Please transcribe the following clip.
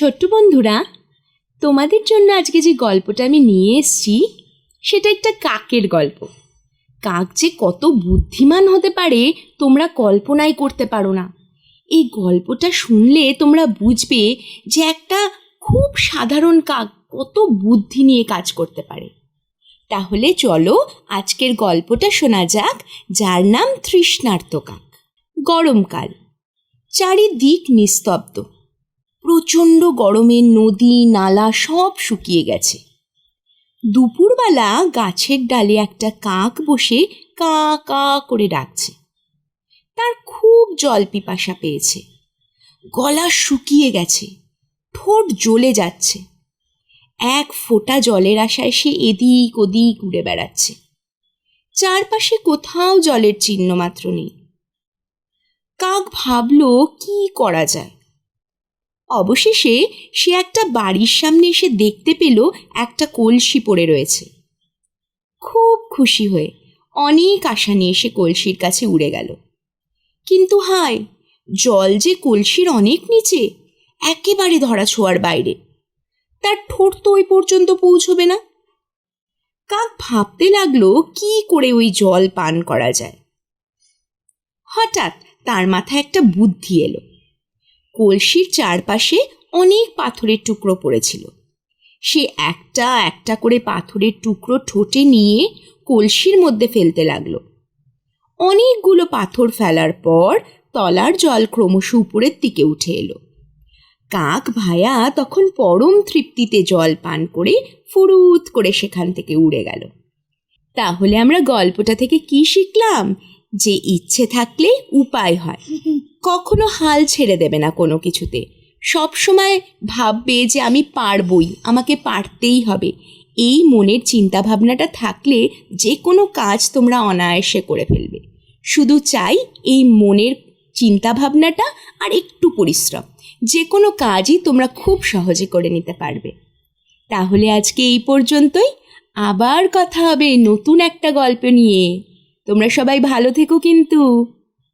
ছোট্ট বন্ধুরা, তোমাদের জন্য আজকে যে গল্পটা আমি নিয়ে এসেছি, সেটা একটা কাকের গল্প। কাক যে কত বুদ্ধিমান হতে পারে, তোমরা কল্পনাই করতে পারো না। এই গল্পটা শুনলে তোমরা বুঝবে যে একটা খুব সাধারণ কাক কত বুদ্ধি নিয়ে কাজ করতে পারে। তাহলে চলো আজকের গল্পটা শোনা যাক, যার নাম তৃষ্ণার্ত কাক। গরমকাল। চারিদিক নিস্তব্ধ। প্রচণ্ড গরমে নদী, নালা সব শুকিয়ে গেছে। দুপুরবেলা গাছের ডালে একটা কাক বসে কা কা করে ডাকছে। তার খুব জল পিপাসা পেয়েছে। গলা শুকিয়ে গেছে, ঠোঁট জ্বলে যাচ্ছে। এক ফোঁটা জলের আশায় সে এদিক ওদিক উড়ে বেড়াচ্ছে। চারপাশে কোথাও জলের চিহ্ন মাত্র নেই। কাক ভাবল, কি করা যায়? অবশেষে সে একটা বাড়ির সামনে এসে দেখতে পেল একটা কলসি পড়ে রয়েছে। খুব খুশি হয়ে অনেক আশা নিয়ে সে কলসির কাছে উড়ে গেল। কিন্তু হায়, জল যে কলসির অনেক নিচে, একেবারে ধরা ছোঁয়ার বাইরে। তার ঠোঁট তো ওই পর্যন্ত পৌঁছবে না। কাক ভাবতে লাগল কি করে ওই জল পান করা যায়। হঠাৎ তার মাথায় একটা বুদ্ধি এলো। কলসির চারপাশে অনেক পাথরের টুকরো পড়েছিল। সে একটা একটা করে পাথরের টুকরো ঠোঁটে নিয়ে কলসির মধ্যে ফেলতে লাগল। অনেকগুলো পাথর ফেলার পর তলার জল ক্রমশ উপরের দিকে উঠে এলো। কাক ভায়া তখন পরম তৃপ্তিতে জল পান করে ফুরুত করে সেখান থেকে উড়ে গেল। তাহলে আমরা গল্পটা থেকে কি শিখলাম? যে ইচ্ছে থাকলে উপায় হয়। কখনো হাল ছেড়ে দেবে না কোনো কিছুতে। সব সময় ভাববে যে আমি পারবই, আমাকে পারতেই হবে। এই মনের চিন্তাভাবনাটা থাকলে যে কোনো কাজ তোমরা অনায়াসে করে ফেলবে। শুধু চাই এই মনের চিন্তাভাবনাটা আর একটু পরিশ্রম। যে কোনো কাজই তোমরা খুব সহজে করে নিতে পারবে। তাহলে আজকে এই পর্যন্তই। আবার কথা হবে নতুন একটা গল্প নিয়ে। তোমরা সবাই ভালো থেকো কিন্তু।